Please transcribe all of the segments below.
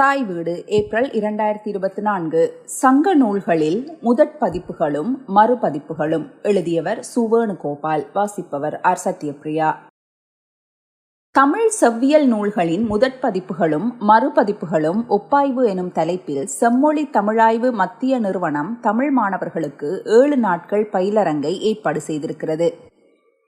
தாய் வீடு ஏப்ரல் இரண்டாயிரத்தி இருபத்தி நான்கு. சங்க நூல்களில் முதற் பதிப்புகளும் மறுபதிப்புகளும். எழுதியவர் சுவேணுகோபால் வாசிப்பவர் ஆர். சத்யபிரியா. தமிழ் செவ்வியல் நூல்களின் முதற் பதிப்புகளும் மறுபதிப்புகளும் ஒப்பாய்வு எனும் தலைப்பில் செம்மொழி தமிழாய்வு மத்திய நிறுவனம் தமிழ் மாணவர்களுக்கு ஏழு நாட்கள் பயிலரங்கை ஏற்பாடு செய்திருக்கிறது.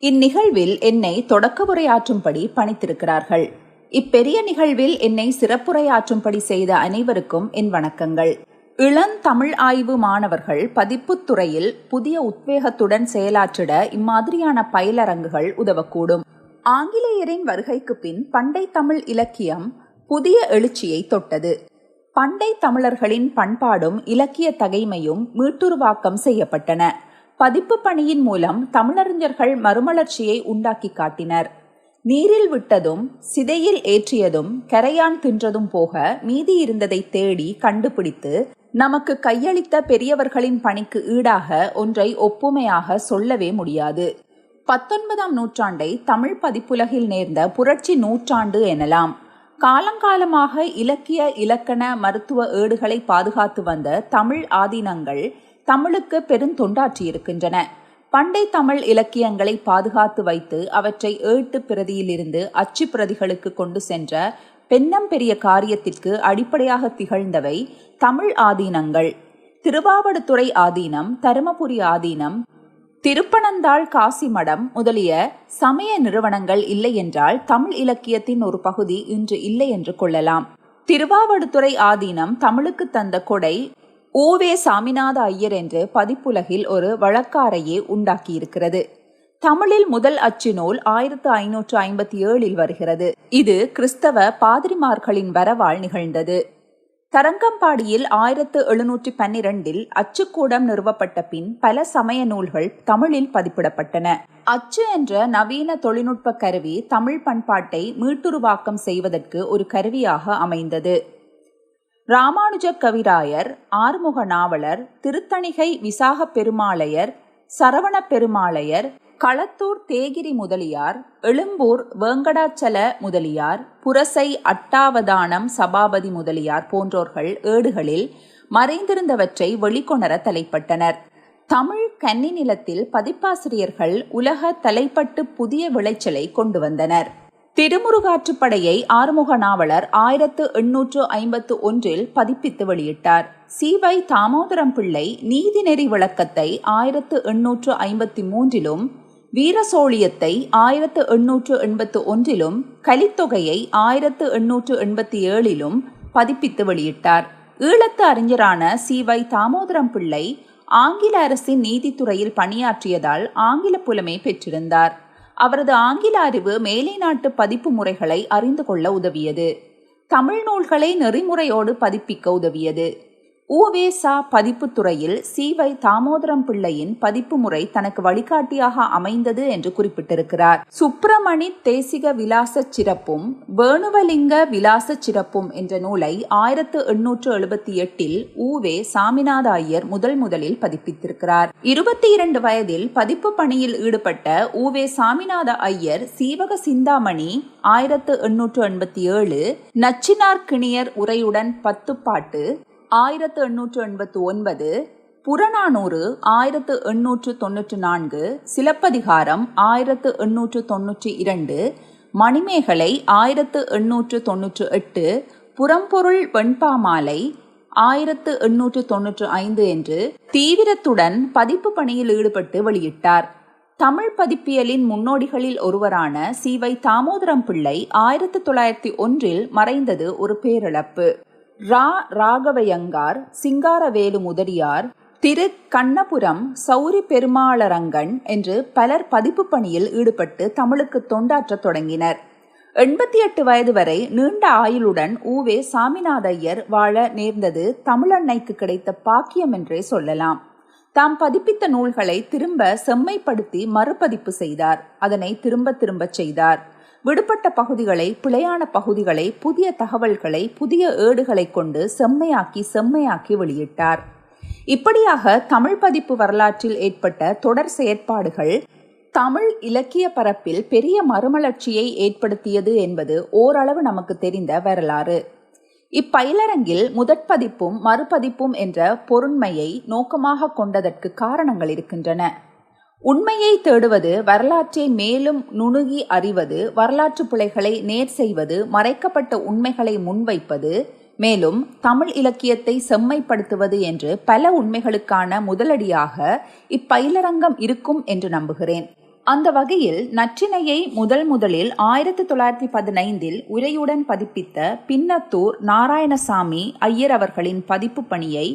இந்நிகழ்வில் என்னை தொடக்கவுரையாற்றும்படி பணித்திருக்கிறார்கள். இப்பெரிய நிகழ்வில் என்னை சிறப்புரையாற்றும்படி செய்த அனைவருக்கும் என் வணக்கங்கள். இளந்தமிழ் ஆய்வு மாணவர்கள் பதிப்புத் துறையில் புதிய உத்வேகத்துடன் செயலாற்றிட இம்மாதிரியான பயிலரங்குகள் உதவக்கூடும். ஆங்கிலேயரின் வருகைக்கு பின் பண்டை தமிழ் இலக்கியம் புதிய எழுச்சியை தொட்டது. பண்டை தமிழர்களின் பண்பாடும் இலக்கிய தகைமையும் மீட்டுருவாக்கம் செய்யப்பட்டன. பதிப்பு பணியின் மூலம் தமிழறிஞர்கள் மறுமலர்ச்சியை உண்டாக்கி காட்டினர். நீரில் விட்டதும் சிதையில் ஏற்றியதும் கரையான் தின்றதும் போக மீதி இருந்ததை தேடி கண்டுபிடித்து நமக்கு கையளித்த பெரியவர்களின் பணிக்கு ஈடாக ஒன்றை ஒப்புமையாக சொல்லவே முடியாது. பத்தொன்பதாம் நூற்றாண்டை தமிழ் பதிப்புலகில் நேர்ந்த புரட்சி நூற்றாண்டு எனலாம். காலங்காலமாக இலக்கிய இலக்கண மருத்துவ ஏடுகளை பாதுகாத்து வந்த தமிழ் ஆதீனங்கள் தமிழுக்கு பெருந்தொண்டாற்றியிருக்கின்றன பண்டை தமிழ் இலக்கியங்களை பாதுகாத்து வைத்து அவற்றை ஏட்டு பிரதியிலிருந்து அச்சு பிரதிகளுக்கு கொண்டு சென்ற பெண்ணம் பெரிய காரியத்திற்கு அடிப்படையாக திகழ்ந்தவை தமிழ் ஆதீனங்கள். திருவாவடுதுறை ஆதீனம் தருமபுரி ஆதீனம் திருப்பனந்தாள் காசிமடம் முதலிய சமய நிறுவனங்கள் இல்லை என்றால் தமிழ் இலக்கியத்தின் ஒரு பகுதி இன்று இல்லை என்று கொள்ளலாம். திருவாவடுதுறை ஆதீனம் தமிழுக்கு தந்த கொடை ஓவே சாமிநாத ஐயர் என்று பதிப்புலகில் ஒரு வழக்காரையே உண்டாக்கியிருக்கிறது. தமிழில் முதல் அச்சு நூல் ஆயிரத்து ஐநூற்று ஐம்பத்தி ஏழில் வருகிறது. இது கிறிஸ்தவ பாதிரிமார்களின் வரவால் நிகழ்ந்தது. தரங்கம்பாடியில் ஆயிரத்து எழுநூற்றி பன்னிரண்டில் அச்சுக்கூடம் நிறுவப்பட்ட பின் பல சமய நூல்கள் தமிழில் பதிப்பிடப்பட்டன. அச்சு என்ற நவீன தொழில்நுட்ப கருவி தமிழ் பண்பாட்டை மீட்டுருவாக்கம் செய்வதற்கு ஒரு கருவியாக அமைந்தது. ராமானுஜ கவிராயர் ஆறுமுக நாவலர் திருத்தணிகை விசாகப் பெருமாளையர் சரவணப் பெருமாளையர் களத்தூர் தேகிரி முதலியார் எழும்பூர் வேங்கடாச்சல முதலியார் புரசை அட்டாவதானம் சபாபதி முதலியார் போன்றோர்கள் ஏடுகளில் மறைந்திருந்தவற்றை வெளிக்கொணர தலைப்பட்டனர். தமிழ் கன்னி நிலத்தில் பதிப்பாசிரியர்கள் உலக தலைப்பட்டு புதிய விளைச்சலை கொண்டு வந்தனர். திருமுருகாற்றுப்படையை ஆறுமுக நாவலர் ஆயிரத்து எண்ணூற்று ஐம்பத்து ஒன்றில் பதிப்பித்து வெளியிட்டார். சிவை தாமோதரம் பிள்ளை நீதிநெறி விளக்கத்தை ஆயிரத்து எண்ணூற்று ஐம்பத்தி மூன்றிலும் வீரசோழியத்தை ஆயிரத்து எண்ணூற்று எண்பத்து ஒன்றிலும் கலித்தொகையை ஆயிரத்து எண்ணூற்று எண்பத்தி ஏழிலும் பதிப்பித்து வெளியிட்டார். ஈழத்து அறிஞரான சிவை தாமோதரம் பிள்ளை ஆங்கில அரசின் நீதித்துறையில் பணியாற்றியதால் ஆங்கில புலமை பெற்றிருந்தார். அவரது ஆங்கில அறிவு மேலை நாட்டு பதிப்பு முறைகளை அறிந்து கொள்ள உதவியது. தமிழ் நூல்களை நெறிமுறையோடு பதிப்பிக்க உதவியது. ஊவேசா பதிப்பு துறையில் சி வை தாமோதரம் பிள்ளையின் பதிப்பு முறை தனக்கு வழிகாட்டியாக அமைந்தது என்று குறிப்பிட்டிருக்கிறார். சுப்பிரமணி தேசிக விலாச சிறப்பும் வேணுவலிங்க விலாச சிறப்பும் என்ற நூலை ஆயிரத்து எண்ணூற்று எழுபத்தி எட்டில் ஊவே சாமிநாத ஐயர் முதல் முதலில் பதிப்பித்திருக்கிறார். இருபத்தி இரண்டு வயதில் பதிப்பு பணியில் ஈடுபட்ட ஊவே சாமிநாத ஐயர் சீவக சிந்தாமணி ஆயிரத்து எண்ணூற்று எண்பத்தி ஏழு நச்சினார் கிணியர் உரையுடன் பத்து பாட்டு ஆயிரத்து எண்ணூற்று எண்பத்து ஒன்பது புறநானூறு ஆயிரத்து எண்ணூற்று தொன்னூற்று நான்கு சிலப்பதிகாரம் ஆயிரத்து எண்ணூற்று தொன்னூற்றி இரண்டு மணிமேகலை ஆயிரத்து எண்ணூற்று தொன்னூற்று எட்டு புறம்பொருள் வெண்பாமாலை ஆயிரத்து எண்ணூற்று தொன்னூற்று ஐந்து என்று தீவிரத்துடன் பதிப்பு பணியில் ஈடுபட்டு வெளியிட்டார். தமிழ் பதிப்பியலின் முன்னோடிகளில் ஒருவரான சி. வை. தாமோதரம் பிள்ளை ஆயிரத்து தொள்ளாயிரத்தி ஒன்றில் மறைந்தது ஒரு பேரிழப்பு. ரா ராகவயங்கார் சிங்காரவேலு முதலியார் திரு கண்ணபுரம் சௌரி பெருமாளரங்கன் என்று பலர் பதிப்பு பணியில் ஈடுபட்டு தமிழுக்கு தொண்டாற்றத் தொடங்கினர். எண்பத்தி எட்டு வயது வரை நீண்ட ஆயுளுடன் ஊவே சாமிநாதையர் வாழ நேர்ந்தது தமிழன்னைக்கு கிடைத்த பாக்கியம் என்றே சொல்லலாம். தாம் பதிப்பித்த நூல்களை திரும்ப செம்மைப்படுத்தி மறுபதிப்பு செய்தார். அதனை திரும்ப திரும்ப செய்தார். விடுபட்ட பகுதிகளை பிழையான பகுதிகளை புதிய தகவல்களை புதிய ஏடுகளை கொண்டு செம்மையாக்கி செம்மையாக்கி வெளியிட்டார். இப்படியாக தமிழ் பதிப்பு வரலாற்றில் ஏற்பட்ட தொடர் செயற்பாடுகள் தமிழ் இலக்கிய பரப்பில் பெரிய மறுமலர்ச்சியை ஏற்படுத்தியது என்பது ஓரளவு நமக்கு தெரிந்த வரலாறு. இப்பயிலரங்கில் முதற்பதிப்பும் மறுபதிப்பும் என்ற பொருண்மையை நோக்கமாக கொண்டதற்கு காரணங்கள் இருக்கின்றன. உண்மையை தேடுவது வரலாற்றை மேலும் நுணுகி அறிவது வரலாற்று பிழைகளை நேர் செய்வது மறைக்கப்பட்ட உண்மைகளை முன்வைப்பது மேலும் தமிழ் இலக்கியத்தை செம்மைப்படுத்துவது என்று பல உண்மைகளுக்கான முதலடியாக இப்பயிலரங்கம் இருக்கும் என்று நம்புகிறேன். அந்த வகையில் நற்றினையை முதல் முதலில் ஆயிரத்தி தொள்ளாயிரத்தி பதினைந்தில் உரையுடன் பதிப்பித்த பின்னத்தூர் நாராயணசாமி ஐயர் அவர்களின் பதிப்பு பணியை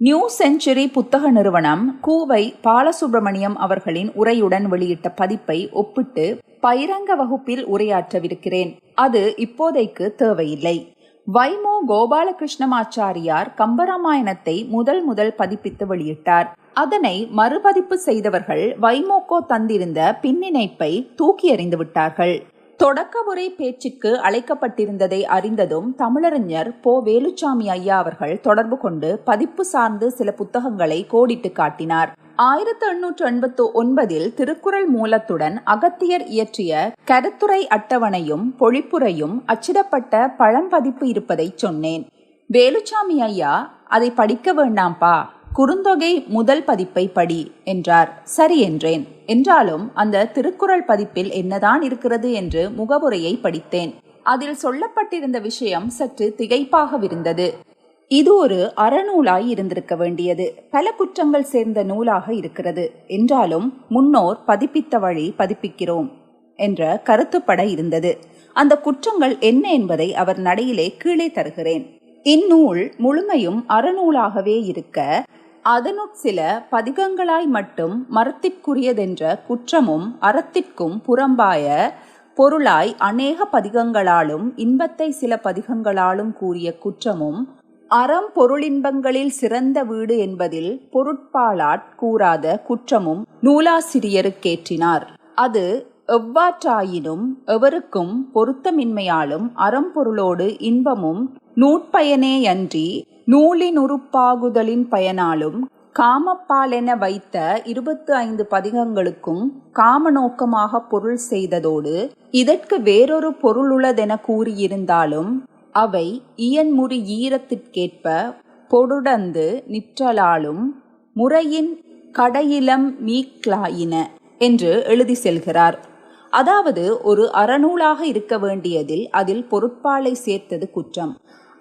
நியூ செஞ்சுரி புத்தக நிறுவனம் கூவை பாலசுப்பிரமணியம் அவர்களின் உரையுடன் வெளியிட்ட பதிப்பை ஒப்பிட்டு பயிரங்க வகுப்பில் உரையாற்றவிருக்கிறேன். அது இப்போதைக்கு தேவையில்லை. வைமோ கோபாலகிருஷ்ணமாச்சாரியார் கம்பராமாயணத்தை முதல் முதல் பதிப்பித்து வெளியிட்டார். அதனை மறுபதிப்பு செய்தவர்கள் வைமோக்கோ தந்திருந்த பின்னிணைப்பை தூக்கி எறிந்து விட்டார்கள். தொடக்க உரை பேச்சுக்கு அழைக்கப்பட்டிருந்ததை அறிந்ததும் தமிழறிஞர் போ. வேலுச்சாமி ஐயா அவர்கள் தொடர்பு கொண்டு பதிப்பு சார்ந்து சில புத்தகங்களை கோடிட்டு காட்டினார். ஆயிரத்தி எண்ணூற்று எண்பத்து ஒன்பதில் திருக்குறள் மூலத்துடன் அகத்தியர் இயற்றிய கருத்துரை அட்டவணையும் பொழிப்புரையும் அச்சிடப்பட்ட பழம்பதிப்பு இருப்பதை சொன்னேன். வேலுச்சாமி ஐயா அதை படிக்க வேண்டாம்பா குறுந்தொகை முதல் பதிப்பை படி என்றார். சரி என்றேன். என்றாலும் அந்த திருக்குறள் பதிப்பில் என்னதான் இருக்கிறது என்று முகவுரையை படித்தேன். அதில் சொல்லப்பட்டிருந்த விஷயம் சற்று திகைப்பாகவிருந்தது. இது ஒரு அறநூலாய் இருந்திருக்க வேண்டியது. பல குற்றங்கள் சேர்ந்த நூலாக இருக்கிறது. என்றாலும் முன்னோர் பதிப்பித்த வழி பதிப்பிக்கிறோம் என்ற கருத்துப்பட இருந்தது. அந்த குற்றங்கள் என்ன என்பதை அவர் நடையிலே கீழே தருகிறேன். இந்நூல் முழுமையும் அறநூலாகவே இருக்க அதனுட் சில பதிகங்களாய் மட்டும் மரத்திற்குரியதென்ற குற்றமும் அறத்திற்கும் புறம்பாய பொருளாய் அநேக பதிகங்களாலும் இன்பத்தை சில பதிகங்களாலும் கூறிய குற்றமும் அறம் பொருளின்பங்களில் சிறந்த வீடு என்பதில் பொருட்பாலாட் கூறாத குற்றமும் நூலாசிரியருக்கேற்றினார். அது எவ்வாற்றாயினும் எவருக்கும் பொருத்தமின்மையாலும் அறம்பொருளோடு இன்பமும் நூற்பயனேயன்றி நூலின் உறுப்பாகுதலின் பயனாலும் காமப்பாலென வைத்த இருபத்து ஐந்து பதிகங்களுக்கும் காம நோக்கமாக பொருள் செய்ததோடு இதற்கு வேறொரு பொருளுளதென கூறியிருந்தாலும் அவை இயன்முறி ஈரத்திற்கேற்ப பொடுடந்து நிற்றலாலும் முறையின் கடையிலம் மீக்லாயின என்று எழுதி செல்கிறார். அதாவது ஒரு அறநூலாக இருக்க வேண்டியதில் அதில் பொருட்பாலை சேர்த்தது குற்றம்.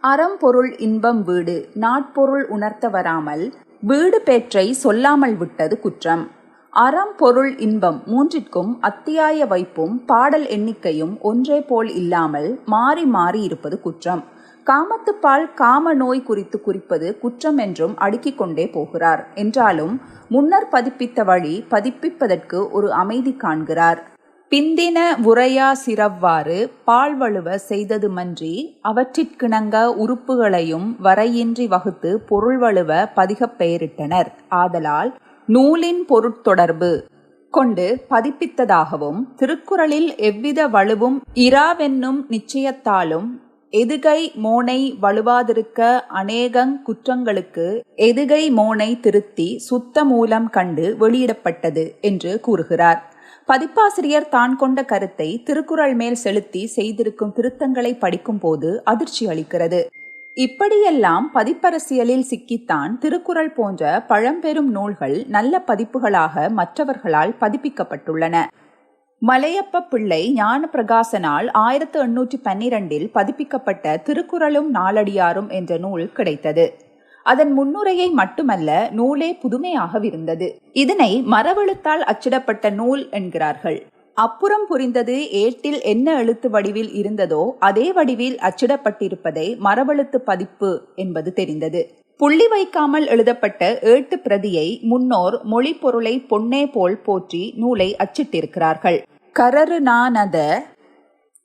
அறம் பொருள் இன்பம் வீடு நாட்பொருள் உணர்த்த வராமல் வீடு பேற்றை சொல்லாமல் விட்டது குற்றம். அறம் பொருள் இன்பம் மூன்றிற்கும் அத்தியாய வைப்பும் பாடல் எண்ணிக்கையும் ஒன்றே போல் இல்லாமல் மாறி மாறி இருப்பது குற்றம். காமத்துப்பால் காம நோய் குறித்து குறிப்பது குற்றம் என்றும் அடுக்கிக் கொண்டே போகிறார். என்றாலும் முன்னர் பதிப்பித்த வழி பதிப்பிப்பதற்கு ஒரு அமைதி காண்கிறார். பிந்தின உரையா சிறவ்வாறு பால்வழுவ செய்ததுமன்றி அவற்றிற்கிணங்க உறுப்புகளையும் வரையின்றி வகுத்து பொருள் வழுவ பதிகப் பெயரிட்டனர். ஆதலால் நூலின் பொருட்தொடர்பு கொண்டு பதிப்பித்ததாகவும் திருக்குறளில் எவ்வித வலுவும் இராவென்னும் நிச்சயத்தாலும் எதுகை மோனை வலுவாதிருக்க அநேகங் குற்றங்களுக்கு எதுகை மோனை திருத்தி சுத்த மூலம் கண்டு வெளியிடப்பட்டது என்று கூறுகிறார். பதிப்பாசிரியர் தான் கொண்ட கருத்தை திருக்குறள் மேல் செலுத்தி செய்திருக்கும் திருத்தங்களை படிக்கும் போது அதிர்ச்சி அளிக்கிறது. இப்படியெல்லாம் பதிப்பரசியலில் சிக்கித்தான் திருக்குறள் போன்ற பழம்பெரும் நூல்கள் நல்ல பதிப்புகளாக மற்றவர்களால் பதிப்பிக்கப்பட்டுள்ளன. மலையப்ப பிள்ளை ஞான பிரகாசனால் ஆயிரத்து எண்ணூற்றி பன்னிரண்டில் பதிப்பிக்கப்பட்ட திருக்குறளும் நாளடியாரும் என்ற நூல் கிடைத்தது. அதன் முன்னுரையை மட்டுமல்ல நூலே புதுமையாகவிருந்தது. இதனை மரவெழுத்தால் அச்சிடப்பட்ட நூல் என்கிறார்கள். அப்புறம் புரிந்தது ஏட்டில் என்ன எழுத்து வடிவில் இருந்ததோ அதே வடிவில் அச்சிடப்பட்டிருப்பதை மரவெழுத்து பதிப்பு என்பது தெரிந்தது. புள்ளி வைக்காமல் எழுதப்பட்ட ஏட்டு பிரதியை முன்னோர் மொழி பொருளை பொன்னே போல் போற்றி நூலை அச்சிட்டிருக்கிறார்கள். கரரு நானத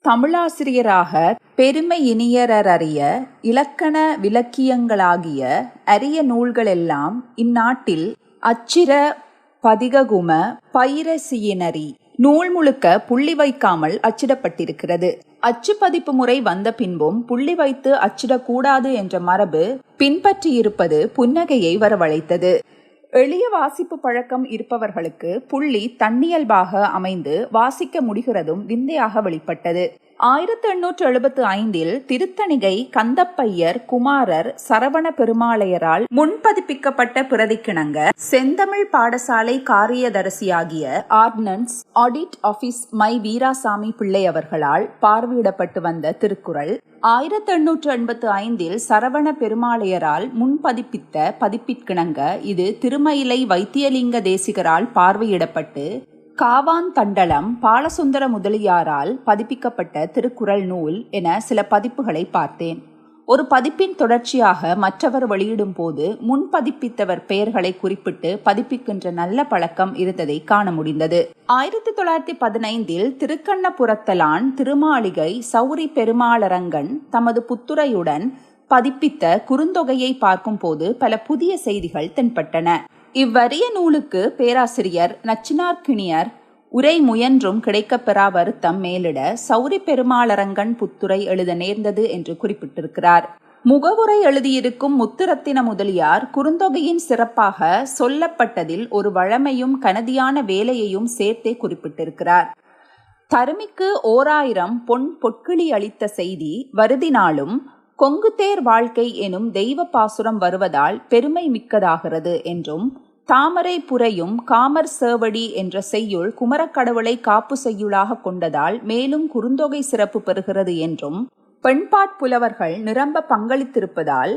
தமிழாசிரியராக பெருமை இனியரறிய இலக்கண விலக்கியங்களாகிய அரிய நூல்களெல்லாம் இந்நாட்டில் அச்சிர பதிககும பைரசியினரி. நூல் முழுக்க புள்ளி வைக்காமல் அச்சிடப்பட்டிருக்கிறது. அச்சு பதிப்பு முறை வந்த பின்பும் புள்ளி வைத்து அச்சிடக்கூடாது என்ற மரபு பின்பற்றியிருப்பது புன்னகையை வரவழைத்தது. எளிய வாசிப்பு பழக்கம் இருப்பவர்களுக்கு புள்ளி தன்னியல்பாக அமைந்து வாசிக்க முடிகிறதும் விந்தையாக வெளிப்பட்டது. ஆயிரத்தி எண்ணூற்று எழுபத்து ஐந்தில் திருத்தணிகை கந்தப்பையர் குமாரர் சரவண பெருமாளையரால் முன்பதிப்பிக்கப்பட்ட பிரதிக்கிணங்க செந்தமிழ் பாடசாலை காரியதரிசியாகிய ஆர்டினன்ஸ் ஆடிட் ஆபீஸ் மை வீராசாமி பிள்ளை அவர்களால் பார்வையிடப்பட்டு வந்த திருக்குறள் ஆயிரத்தி எண்ணூற்று எண்பத்து ஐந்தில் சரவண பெருமாளையரால் முன்பதிப்பித்த பதிப்பிற்கிணங்க இது திருமயிலை வைத்தியலிங்க தேசிகரால் பார்வையிடப்பட்டு காவான் தண்டலம் பாலசுந்தர முதலியாரால் பதிப்பிக்கப்பட்ட திருக்குறள் நூல் என சில பதிப்புகளை பார்த்தேன். ஒரு பதிப்பின் தொடர்ச்சியாக மற்றவர் வெளியிடும் போது முன்பதிப்பித்தவர் பெயர்களை குறிப்பிட்டு பதிப்பிக்கின்ற நல்ல பழக்கம் இருந்ததை காண முடிந்தது. ஆயிரத்தி தொள்ளாயிரத்தி பதினைந்தில் திருக்கண்ணபுரத்தலான் திருமாளிகை சௌரி பெருமாளரங்கன் தமது புத்துரையுடன் பதிப்பித்த குறுந்தொகையை பார்க்கும்போது பல புதிய செய்திகள் தென்பட்டன. இவ்வரிய நூலுக்கு பேராசிரியர் நச்சினார்கிணியர் உரை முயன்றும் கிடைக்கப்பெறா வருத்தம் மேலிட சௌரி பெருமாளரங்கன் புத்துரை எழுத நேர்ந்தது என்று குறிப்பிட்டிருக்கிறார். முகவுரை எழுதியிருக்கும் முத்துரத்தின முதலியார் குறுந்தொகையின் சிறப்பாக சொல்லப்பட்டதில் ஒரு வழமையும் கனதியான வேலையையும் சேர்த்தே குறிப்பிட்டிருக்கிறார். தருமிக்கு ஓராயிரம் பொன் பொற்கிளி அளித்த செய்தி வருதினாலும் கொங்குதேர் வாழ்க்கை எனும் தெய்வ பாசுரம் வருவதால் பெருமை மிக்கதாகிறது என்றும் தாமரை புரையும் காமர் சேவடி என்ற செய்யுள் குமரக்கடவுளை காப்பு செய்யுளாக கொண்டதால் மேலும் குறுந்தொகை சிறப்பு பெறுகிறது என்றும் பெண்பாட் புலவர்கள் நிரம்ப பங்களித்திருப்பதால்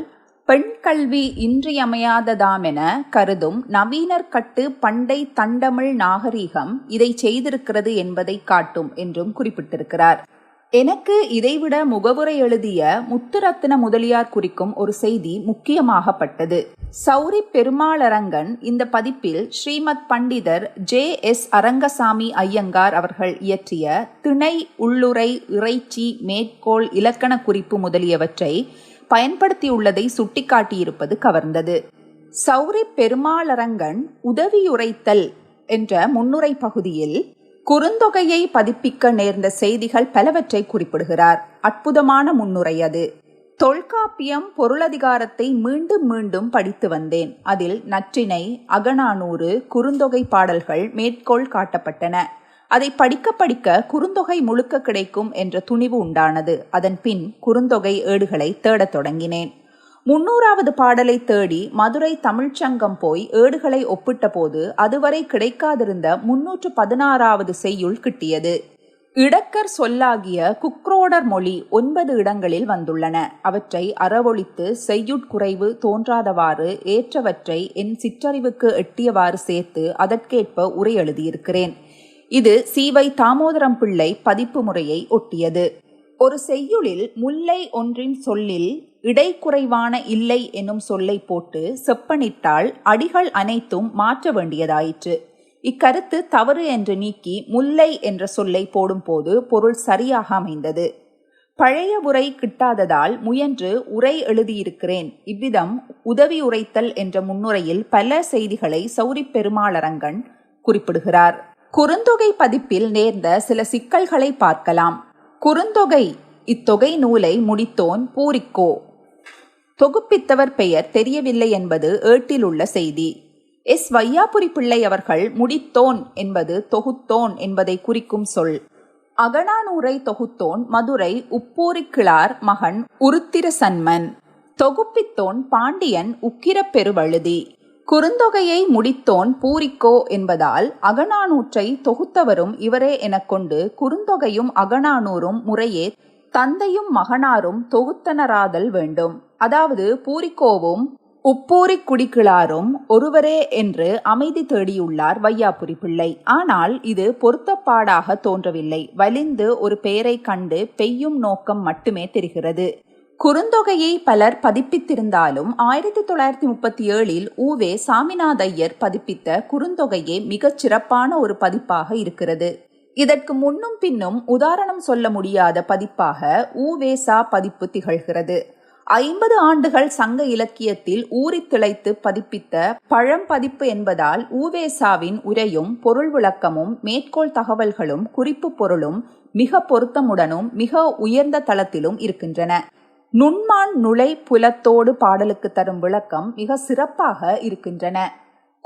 பெண் கல்வி இன்றியமையாததாமென கருதும் நவீனர் கட்டு பண்டை தண்டமிழ் நாகரீகம் இதை செய்திருக்கிறது என்பதை காட்டும் என்றும் குறிப்பிட்டிருக்கிறார். எனக்கு இதைவிட முகவுரை எழுதிய முத்துரத்ன முதலியார் குறிக்கும் ஒரு செய்தி முக்கியமாகப்பட்டது. சௌரி பெருமாளரங்கன் இந்த பதிப்பில் ஸ்ரீமத் பண்டிதர் ஜே எஸ் அரங்கசாமி ஐயங்கார் அவர்கள் இயற்றிய திணை உள்ளுரை இறைச்சி மேற்கோள் இலக்கண குறிப்பு முதலியவற்றை பயன்படுத்தியுள்ளதை சுட்டிக்காட்டியிருப்பது கவர்ந்தது. சௌரி பெருமாளரங்கன் உதவியுரைத்தல் என்ற முன்னுரை பகுதியில் குறுந்தொகையை பதிப்பிக்க நேர்ந்த செய்திகள் பலவற்றை குறிப்பிடுகிறார். அற்புதமான முன்னுரை அது. தொல்காப்பியம் பொருளதிகாரத்தை மீண்டும் மீண்டும் படித்து வந்தேன். அதில் நற்றினை அகநானூறு குறுந்தொகை பாடல்கள் மேற்கோள் காட்டப்பட்டன. அதை படிக்க படிக்க குறுந்தொகை முழுக்க கிடைக்கும் என்ற துணிவு உண்டானது. அதன் பின் குறுந்தொகை ஏடுகளை தேடத் தொடங்கினேன். முன்னூறாவது பாடலை தேடி மதுரை தமிழ்ச்சங்கம் போய் ஏடுகளை ஒப்பிட்டபோது அதுவரை கிடைக்காதிருந்த முன்னூற்று பதினாறாவது செய்யுள் கிட்டியது. இடக்கர் சொல்லாகிய குக்ரோடர் மொழி ஒன்பது இடங்களில் வந்துள்ளன. அவற்றை அறவொழித்து செய்யுட்குறைவு தோன்றாதவாறு ஏற்றவற்றை என் சிற்றறிவுக்கு எட்டியவாறு சேர்த்து அதற்கேற்ப உரை எழுதியிருக்கிறேன். இது சீவை தாமோதரம் பிள்ளை பதிப்பு முறையை ஒட்டியது. ஒரு செய்யுளில் முல்லை ஒன்றின் சொல்லில் இடைக்குறைவான இல்லை என்னும் சொல்லை போட்டு செப்பனிட்டால் அடிகள் அனைத்தும் மாற்ற வேண்டியதாயிற்று. இக்கருத்து தவறு என்று நீக்கி முல்லை என்ற சொல்லை போடும்போது பொருள் சரியாக அமைந்தது. பழைய உரை கிட்டாததால் முயன்று உரை எழுதியிருக்கிறேன். இவ்விதம் உதவி உரைத்தல் என்ற முன்னுரையில் பல செய்திகளை சௌரி பெருமாளரங்கன் குறிப்பிடுகிறார். குறுந்தொகை பதிப்பில் நேர்ந்த சில சிக்கல்களை பார்க்கலாம். குறுந்தொகை இத்தொகை நூலை முடித்தோன் பூரிக்கோ. தொகுப்பித்தவர் பெயர் தெரியவில்லை என்பது ஏட்டில் உள்ள செய்தி. எஸ். வையாபுரி பிள்ளை அவர்கள் முடித்தோன் என்பது தொகுத்தோன் என்பதை குறிக்கும் சொல். அகனானூரை தொகுத்தோன் மதுரை உப்பூரிக்கிழார் மகன் உருத்திர சன்மன் தொகுப்பித்தோன் பாண்டியன் உக்கிரப் பெருவழுதி. குறுந்தொகையை முடித்தோன் பூரிக்கோ என்பதால் அகநானூற்றை தொகுத்தவரும் இவரே எனக் கொண்டு குறுந்தொகையும் அகநானூரும் முறையே தந்தையும் மகனாரும் தொகுத்தனராதல் வேண்டும். அதாவது பூரிக்கோவும் உப்பூரி குடிக்கிழாரும் ஒருவரே என்று அமைதி தேடியுள்ளார் வையாபுரி பிள்ளை. ஆனால் இது பொருத்தப்பாடாக தோன்றவில்லை. வலிந்து ஒரு பெயரை கண்டு பெய்யும் நோக்கம் மட்டுமே தெரிகிறது. குறுந்தொகையை பலர் பதிப்பித்திருந்தாலும் ஆயிரத்தி தொள்ளாயிரத்தி முப்பத்தி ஏழில் ஊவே சாமிநாதையர் பதிப்பித்த குறுந்தொகையே மிகச் சிறப்பான ஒரு பதிப்பாக இருக்கிறது. இதற்கு முன்னும் பின்னும் உதாரணம் சொல்ல முடியாத பதிப்பாக ஊவேசா பதிப்பு திகழ்கிறது. ஐம்பது ஆண்டுகள் சங்க இலக்கியத்தில் ஊறி திளைத்து பதிப்பித்த பழம் பதிப்பு என்பதால் ஊவேசாவின் உரையும் பொருள் விளக்கமும் மேற்கோள் தகவல்களும் குறிப்பு பொருளும் மிக பொருத்தமுடனும் மிக உயர்ந்த தளத்திலும் இருக்கின்றன. நுண்மான் நுழை புலத்தோடு பாடலுக்கு தரும் விளக்கம் மிக சிறப்பாக இருக்கின்றன.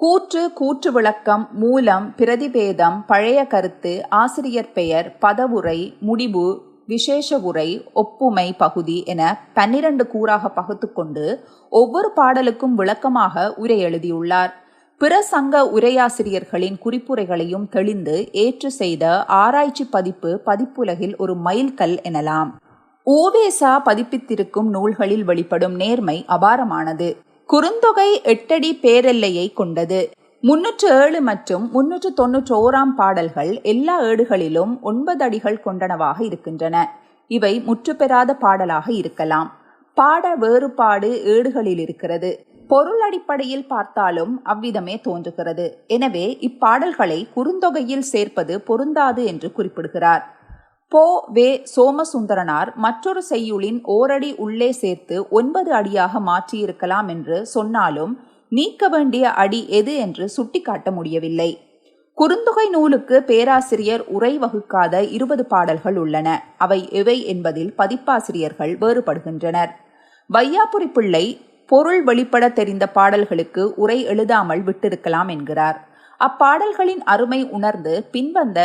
கூற்று கூற்று விளக்கம் மூலம் பிரதிபேதம் பழைய கருத்து ஆசிரியர் பெயர் பதவுரை முடிவு விசேஷ உரை ஒப்புமை பகுதி என பன்னிரண்டு கூறாக பகுத்துக்கொண்டு ஒவ்வொரு பாடலுக்கும் விளக்கமாக உரை எழுதியுள்ளார். பிற சங்க உரையாசிரியர்களின் குறிப்புரைகளையும் தெளிந்து ஏற்று செய்த ஆராய்ச்சி பதிப்பு பதிப்புலகில் ஒரு மைல்கல் எனலாம். ஓவேசா பதிப்பித்திருக்கும் நூல்களில் வெளிப்படும் நேர்மை அபாரமானது. குறுந்தொகை எட்டடி பேரெல்லையை கொண்டது. முன்னூற்று ஏழு மற்றும் முன்னூற்று தொன்னூற்றி ஓராம் பாடல்கள் எல்லா ஏடுகளிலும் ஒன்பது அடிகள் கொண்டனவாக இருக்கின்றன. இவை முற்றுப்பெறாத பாடலாக இருக்கலாம். பாட வேறுபாடு ஏடுகளில் இருக்கிறது. பொருள் அடிப்படையில் பார்த்தாலும் அவ்விதமே தோன்றுகிறது. எனவே இப்பாடல்களை குறுந்தொகையில் சேர்ப்பது பொருந்தாது என்று குறிப்பிடுகிறார். போ வே சோமசுந்தரனார் மற்றொரு செய்யுளின் ஓரடி உள்ளே சேர்த்து ஒன்பது அடியாக மாற்றியிருக்கலாம் என்று சொன்னாலும் நீக்க வேண்டிய அடி எது என்று சுட்டிக்காட்ட முடியவில்லை. குறுந்தொகை நூலுக்கு பேராசிரியர் உரை வகுக்காத இருபது பாடல்கள் உள்ளன. அவை எவை என்பதில் பதிப்பாசிரியர்கள் வேறுபடுகின்றனர். வையாபுரி பிள்ளை பொருள் வெளிப்பட தெரிந்த பாடல்களுக்கு உரை எழுதாமல் விட்டிருக்கலாம் என்கிறார். அப்பாடல்களின் அருமை உணர்ந்து பின்வந்த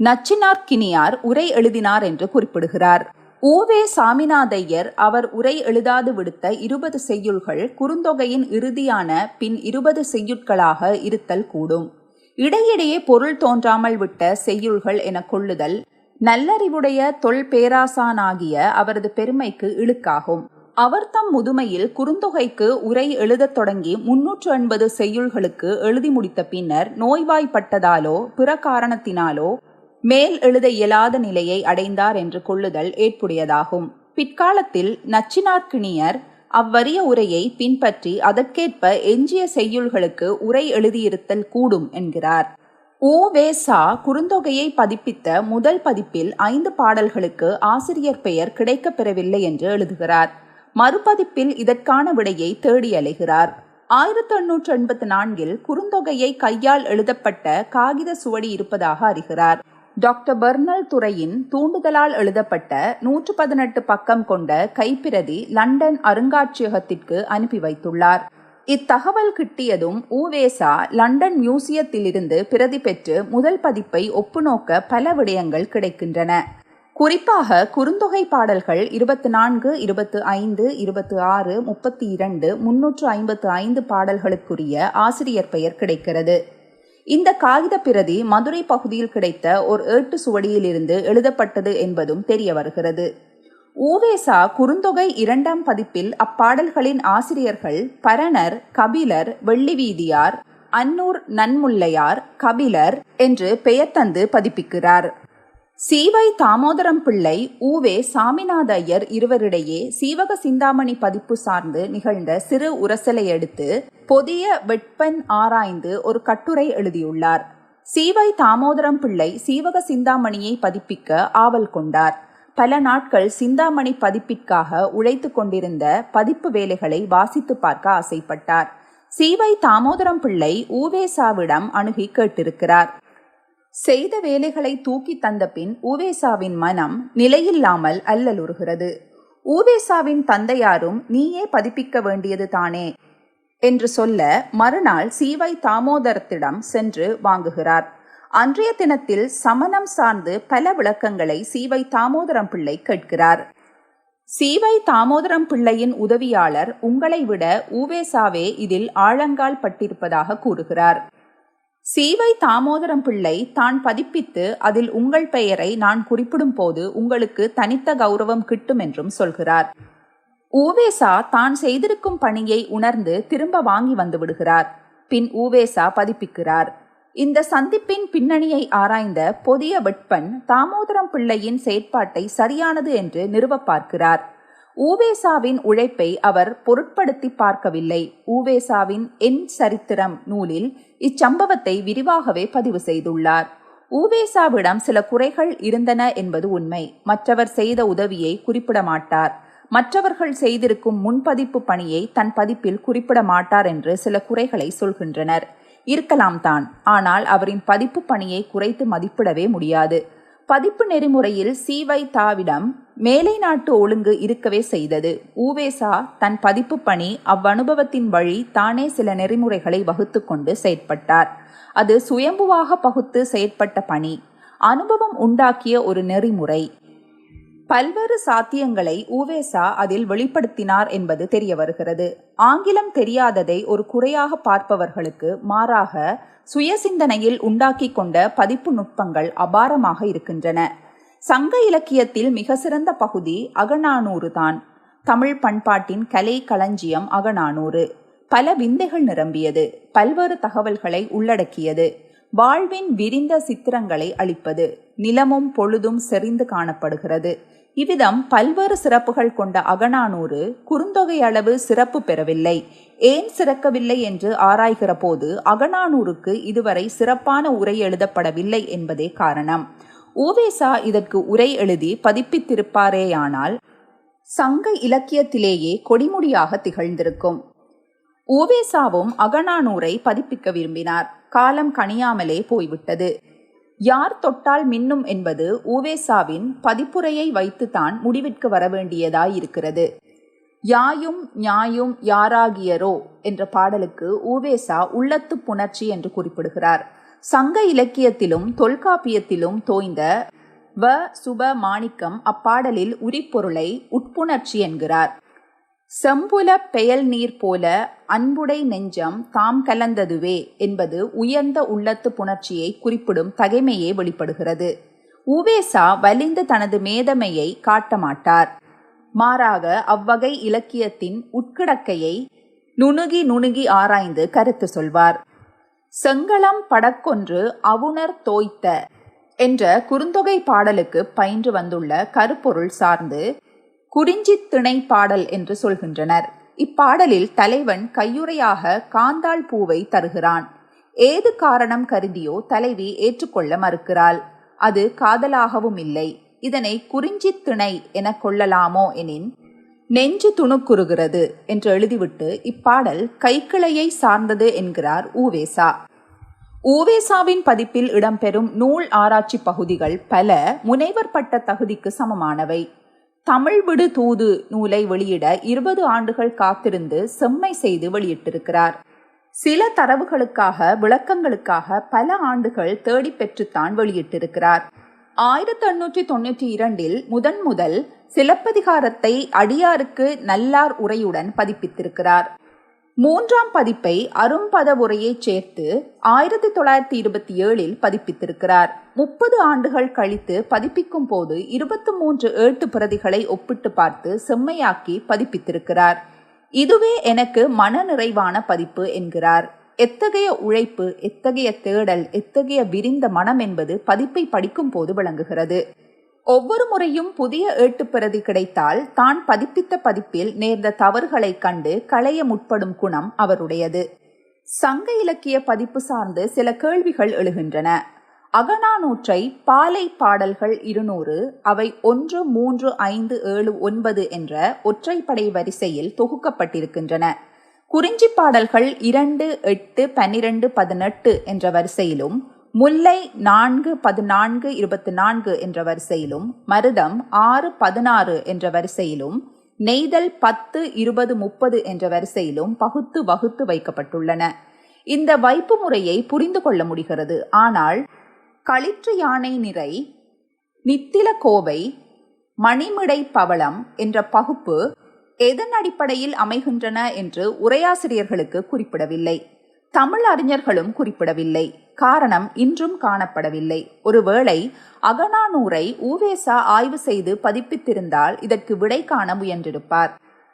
நச்சினார்க்கினியார் உரை எழுதினார் என்று குறிப்பிடுகிறார். ஓவே சாமிநாதையர் அவர் உரை எழுதாது விடுத்த இருபது செய்யுள்கள் குறுந்தொகையின் இறுதியான பின் இருபது செய்யுட்களாக இருத்தல் கூடும். இடையிடையே பொருள் தோன்றாமல் விட்ட செய்யுள்கள் என கொள்ளுதல் நல்லறிவுடைய தொல் பேராசானாகிய அவரது பெருமைக்கு இழுக்காகும். அவர் தம் முதுமையில் குறுந்தொகைக்கு உரை எழுதத் தொடங்கி முன்னூற்று எண்பது செய்யுள்களுக்கு எழுதி முடித்த பின்னர் நோய்வாய்ப்பட்டதாலோ பிற காரணத்தினாலோ மேல் எழுத இயலாத நிலையை அடைந்தார் என்று கொள்ளுதல் ஏற்புடையதாகும். பிற்காலத்தில் நச்சினார்க்கினியர் அவ்வரிய உரையை பின்பற்றி அதற்கேற்ப எஞ்சிய செய்யுள்களுக்கு உரை எழுதியிருத்தல் கூடும் என்கிறார். ஓ வே. சா. குறுந்தொகையை பதிப்பித்த முதல் பதிப்பில் ஐந்து பாடல்களுக்கு ஆசிரியர் பெயர் கிடைக்கப்பெறவில்லை என்று எழுதுகிறார். மறுபதிப்பில் இதற்கான விடையை தேடி அலைகிறார். ஆயிரத்தி எண்ணூற்று எண்பத்தி நான்கில் குறுந்தொகையை கையால் எழுதப்பட்ட காகித சுவடி இருப்பதாக அறிகிறார். டாக்டர் பெர்னல் துறையின் தூண்டுதலால் எழுதப்பட்ட நூற்று பதினெட்டு பக்கம் கொண்ட கைப்பிரதி லண்டன் அருங்காட்சியகத்திற்கு அனுப்பி வைத்துள்ளார். இத்தகவல் கிட்டியதும் ஊவேசா லண்டன் மியூசியத்திலிருந்து பிரதி பெற்று முதல் பதிப்பை ஒப்புநோக்க பல விடயங்கள் கிடைக்கின்றன. குறிப்பாக குறுந்தொகை பாடல்கள் இருபத்தி நான்கு இருபத்து ஐந்து இருபத்தி ஆறு முப்பத்தி இரண்டு முன்னூற்று ஐம்பத்து ஐந்து பாடல்களுக்குரிய ஆசிரியர் பெயர் கிடைக்கிறது. இந்த காகித பிரதி மதுரை பகுதியில் கிடைத்த ஒரு ஏட்டு சுவடியிலிருந்து எழுதப்பட்டது என்பதும் தெரிய வருகிறது. ஊவேசா குறுந்தொகை இரண்டாம் பதிப்பில் அப்பாடல்களின் ஆசிரியர்கள் பரணர் கபிலர் வெள்ளிவீதியார் அன்னூர் நன்முல்லையார் கபிலர் என்று பெயர் தந்து பதிப்பிக்கிறார். சீவை தாமோதரம் பிள்ளை ஊவே சாமிநாத ஐயர் இருவரிடையே சீவக சிந்தாமணி பதிப்பு சார்ந்து நிகழ்ந்த சிறு உரசலை எடுத்து பொதிய வெட்பன் ஆராய்ந்து ஒரு கட்டுரை எழுதியுள்ளார். சீவை தாமோதரம் பிள்ளை சீவக சிந்தாமணியை பதிப்பிக்க ஆவல் கொண்டார். பல நாட்கள் சிந்தாமணி பதிப்பிற்காக உழைத்து கொண்டிருந்த பதிப்பு வேலைகளை வாசித்து பார்க்க ஆசைப்பட்டார். சீவை தாமோதரம் பிள்ளை ஊவேசாவிடம் அணுகி கேட்டிருக்கிறார். செய்த வேலைகளை தூக்கி தந்த பின் ஊவேசாவின் மனம் நிலையில்லாமல் அல்லலுறுகிறது ஊவேசாவின் தந்தையாரும் நீயே பதிப்பிக்க வேண்டியது தானே என்று சொல்ல மறுநாள் சீவை தாமோதரத்திடம் சென்று வாங்குகிறார். அன்றைய தினத்தில் சமணம் சார்ந்து பல விளக்கங்களை சீவை தாமோதரம் பிள்ளை கேட்கிறார். சீவை தாமோதரம் பிள்ளையின் உதவியாளர் உங்களை விட ஊவேசாவே இதில் ஆழங்கால் பட்டிருப்பதாக கூறுகிறார். சீவை தாமோதரம் பிள்ளை தான் பதிப்பித்து அதில் உங்கள் பெயரை நான் குறிப்பிடும் போது உங்களுக்கு தனித்த கௌரவம் கிட்டும் என்றும் சொல்கிறார். ஊவேசா தான் செய்திருக்கும் பணியை உணர்ந்து திரும்ப வாங்கி வந்து விடுகிறார். பின் ஊவேசா பதிப்பிக்கிறார். இந்த சந்திப்பின் பின்னணியை ஆராய்ந்த பொதிய வெட்பன் தாமோதரம் பிள்ளையின் செயற்பாட்டை சரியானது என்று நிறுவ பார்க்கிறார். ஊவேசாவின் உழைப்பை அவர் பொருட்படுத்தி பார்க்கவில்லை. ஊவேசாவின் என் சரித்திரம் நூலில் இச்சம்பவத்தை விரிவாகவே பதிவு செய்துள்ளார். ஊவேசாவிடம் சில குறைகள் இருந்தன என்பது உண்மை. மற்றவர் செய்த உதவியை குறிப்பிட மாட்டார் மற்றவர்கள் செய்திருக்கும் முன்பதிப்பு பணியை தன் பதிப்பில் குறிப்பிட மாட்டார் என்று சில குறைகளை சொல்கின்றனர். இருக்கலாம் தான். ஆனால் அவரின் பதிப்பு பணியை குறைத்து மதிப்பிடவே முடியாது. பதிப்பு நெறிமுறையில் சீவை தாவிடம் மேலை நாட்டு ஒழுங்கு இருக்கவே செய்தது. ஊவேசா தன் பதிப்பு பணி அவ்வனுபவத்தின் வழி தானே சில நெறிமுறைகளை வகுத்து கொண்டு செயற்பட்டார். அது சுயம்புவாக பகுத்து செயற்பட்ட பணி. அனுபவம் உண்டாக்கிய ஒரு நெறிமுறை. பல்வேறு சாத்தியங்களை உவேசா அதில் வெளிப்படுத்தினார் என்பது தெரிய வருகிறது. ஆங்கிலம் தெரியாததை ஒரு குறையாக பார்ப்பவர்களுக்கு மாறாக சுயசிந்தனையில் உண்டாக்கி கொண்ட பதிப்பு நுட்பங்கள் அபாரமாக இருக்கின்றன. சங்க இலக்கியத்தில் மிக சிறந்த பகுதி அகநானூறு தான். தமிழ் பண்பாட்டின் கலை களஞ்சியம் அகநானூறு. பல விந்தைகள் நிரம்பியது. பல்வேறு தகவல்களை உள்ளடக்கியது. வாழ்வின் விரிந்த சித்திரங்களை அளிப்பது. நிலமும் பொழுதும் செறிந்து காணப்படுகிறது. இவ்விதம் பல்வேறு சிறப்புகள் கொண்ட அகநானூறு குறுந்தொகை அளவு சிறப்பு பெறவில்லை. ஏன் சிறக்கவில்லை என்று ஆராய்கிற போது அகநானூருக்கு இதுவரை சிறப்பான உரை எழுதப்படவில்லை என்பதே காரணம். ஓவேசா இதற்கு உரை எழுதி பதிப்பித்திருப்பாரேயானால் சங்க இலக்கியத்திலேயே கொடிமுடியாக திகழ்ந்திருக்கும். ஓவேசாவும் அகநானூரை பதிப்பிக்க விரும்பினார். காலம் கணியாமலே போய்விட்டது. யார் தொட்டால் மின்னும் என்பது ஊவேசாவின் பதிப்புரையை வைத்துத்தான் முடிவிற்கு வரவேண்டியதாயிருக்கிறது. யாயும் ஞாயும் யாராகியரோ என்ற பாடலுக்கு ஊவேசா உள்ளத்து புணர்ச்சி என்று குறிப்பிடுகிறார். சங்க இலக்கியத்திலும் தொல்காப்பியத்திலும் தோய்ந்த வ சுப மாணிக்கம் அப்பாடலில் உரிப்பொருளை உட்புணர்ச்சி என்கிறார். செம்புல பெயல் நீர் போல அன்புடை நெஞ்சம் தாம் கலந்ததுவே என்பது உயர்ந்த உள்ளத்து புணர்ச்சியை குறிப்பிடும் தகைமையே வெளிப்படுகிறது. உவேசா வலிந்து தனது மேதமையை காட்ட மாட்டார் மாறாக அவ்வகை இலக்கியத்தின் உட்கிடக்கையை நுணுகி நுணுகி ஆராய்ந்து கருத்து சொல்வார். செங்களம் படக்கொன்று அவுணர் தோய்த்த என்ற குறுந்தொகை பாடலுக்கு பயின்று வந்துள்ள கருப்பொருள் சார்ந்து குறிஞ்சி திணை பாடல் என்று சொல்கின்றனர். இப்பாடலில் தலைவன் கையுறையாக காந்தாள் பூவை தருகிறான். ஏது காரணம் கருதியோ தலைவி ஏற்றுக்கொள்ள மறுக்கிறாள். அது காதலாகவும் இல்லை. இதனை குறிஞ்சி திணை என கொள்ளலாமோ எனின் நெஞ்சு துணுக்குறுகிறது என்று எழுதிவிட்டு இப்பாடல் கைக்கிளையை சார்ந்தது என்கிறார் ஊவேசா. ஊவேசாவின் பதிப்பில் இடம்பெறும் நூல் ஆராய்ச்சி பகுதிகள் பல முனைவர் பட்ட தகுதிக்கு சமமானவை. தமிழ் விடு தூது நூலை வெளியிட இருபது ஆண்டுகள் காத்திருந்து செம்மை செய்து வெளியிட்டிருக்கிறார். சில தரவுகளுக்காக விளக்கங்களுக்காக பல ஆண்டுகள் தேடி பெற்றுத்தான் வெளியிட்டிருக்கிறார். ஆயிரத்தி எண்ணூற்றி தொண்ணூற்றி இரண்டில் முதன் முதல் சிலப்பதிகாரத்தை அடியாருக்கு நல்லார் உரையுடன் பதிப்பித்திருக்கிறார். மூன்றாம் பதிப்பை அரும்பதவுரையை சேர்த்து ஆயிரத்தி தொள்ளாயிரத்தி இருபத்தி ஏழில் பதிப்பித்திருக்கிறார். முப்பது ஆண்டுகள் கழித்து பதிப்பிக்கும் போது இருபத்தி மூன்று ஏட்டு பிரதிகளை ஒப்பிட்டு பார்த்து செம்மையாக்கி பதிப்பித்திருக்கிறார். இதுவே எனக்கு மன நிறைவான பதிப்பு என்கிறார். எத்தகைய உழைப்பு எத்தகைய தேடல் எத்தகைய விரிந்த மனம் என்பது பதிப்பை படிக்கும் போது விளங்குகிறது. ஒவ்வொரு முறையும் புதிய ஏட்டுப்பிரதி கிடைத்தால் தான் பதிப்பித்த பதிப்பில் நேர்ந்த தவறுகளை கண்டு களைய முற்படும் குணம் அவருடையது. சங்க இலக்கிய பதிப்பு சார்ந்து சில கேள்விகள் எழுகின்றன. அகநானூற்றை பாலை பாடல்கள் இருநூறு அவை ஒன்று மூன்று ஐந்து ஏழு ஒன்பது என்ற ஒற்றைப்படை வரிசையில் தொகுக்கப்பட்டிருக்கின்றன. குறிஞ்சி பாடல்கள் இரண்டு எட்டு பன்னிரண்டு பதினெட்டு என்ற வரிசையிலும் முல்லை நான்கு பதினான்கு இருபத்தி நான்கு என்ற வரிசையிலும் மருதம் ஆறு பதினாறு என்ற வரிசையிலும் நெய்தல் பத்து இருபது முப்பது என்ற வரிசையிலும் பகுத்து வகுத்து வைக்கப்பட்டுள்ளன. இந்த வைப்பு முறையை புரிந்து கொள்ள முடிகிறது. ஆனால் களிற்று யானை நிறை நித்தில கோவை மணிமிடை பவளம் என்ற பகுப்பு எதன் அடிப்படையில் அமைகின்றன என்று உரையாசிரியர்களுக்கு குறிப்பிடவில்லை. தமிழ் அறிஞர்களும் குறிப்பிடவில்லை. காரணம் இன்றும் காணப்படவில்லை. ஒருவேளை அகனானூரை ஊவேசா ஆய்வு செய்து பதிப்பித்திருந்தால் இதற்கு விடை காண முயன்றிருப்பார்.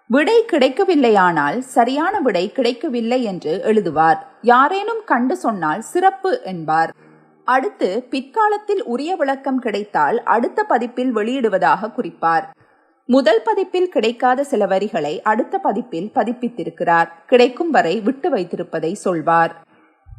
விடை கிடைக்கவில்லையானால் சரியான விடை கிடைக்கவில்லை என்று எழுதுவார். யாரேனும் கண்டு சொன்னால் சிறப்பு என்பார். அடுத்து பிற்காலத்தில் உரிய விளக்கம் கிடைத்தால் அடுத்த பதிப்பில் வெளியிடுவதாக குறிப்பார். முதல் பதிப்பில் கிடைக்காத சில வரிகளை அடுத்த பதிப்பில் பதிப்பித்திருக்கிறார். கிடைக்கும் வரை விட்டு வைத்திருப்பதை சொல்வார்.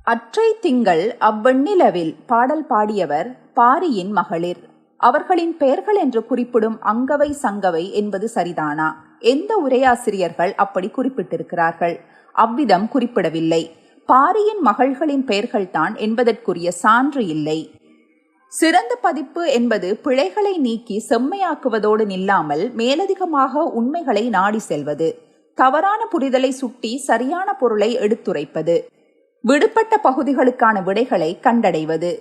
அற்றை திங்கள் அவ்வெண்ணிலவில் பாடல் பாடியவர் பாரியின் மகளிர். அவர்களின் பெயர்கள் என்று குறிப்பிடும் அங்கவை சங்கவை என்பது சரிதானா? எந்த உரையாசிரியர்கள் அப்படி குறிப்பிட்டிருக்கிறார்கள்? அவ்விதம் குறிப்பிடவில்லை. பாரியின் மகள்களின் பெயர்கள்தான் என்பதற்குரிய சான்று இல்லை. சிறந்த பதிப்பு என்பது பிழைகளை நீக்கி செம்மையாக்குவதோடு நில்லாமல் மேலதிகமாக உண்மைகளை நாடி செல்வது தவறான புரிதலை சுட்டி சரியான பொருளை எடுத்துரைப்பது விடுபட்ட பகுதிகளுக்கான விடைகளை கண்டடைவது.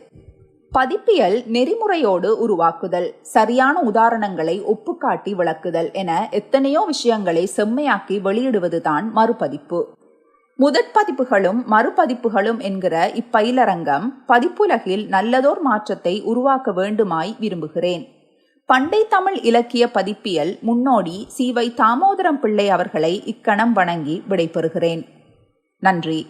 பதிப்பியல் நெறிமுறையோடு உருவாக்குதல் சரியான உதாரணங்களை ஒப்புக்காட்டி விளக்குதல் என எத்தனையோ விஷயங்களை செம்மையாக்கி வெளியிடுவதுதான் மறுபதிப்பு. முதற் பதிப்புகளும் மறுபதிப்புகளும் என்கிற இப்பயிலரங்கம் பதிப்புலகில் நல்லதோர் மாற்றத்தை உருவாக்க வேண்டுமாய் விரும்புகிறேன். பண்டை தமிழ் இலக்கிய பதிப்பியல் முன்னோடி சி வை தாமோதரம் பிள்ளை அவர்களை இக்கணம் வணங்கி விடைபெறுகிறேன். நன்றி.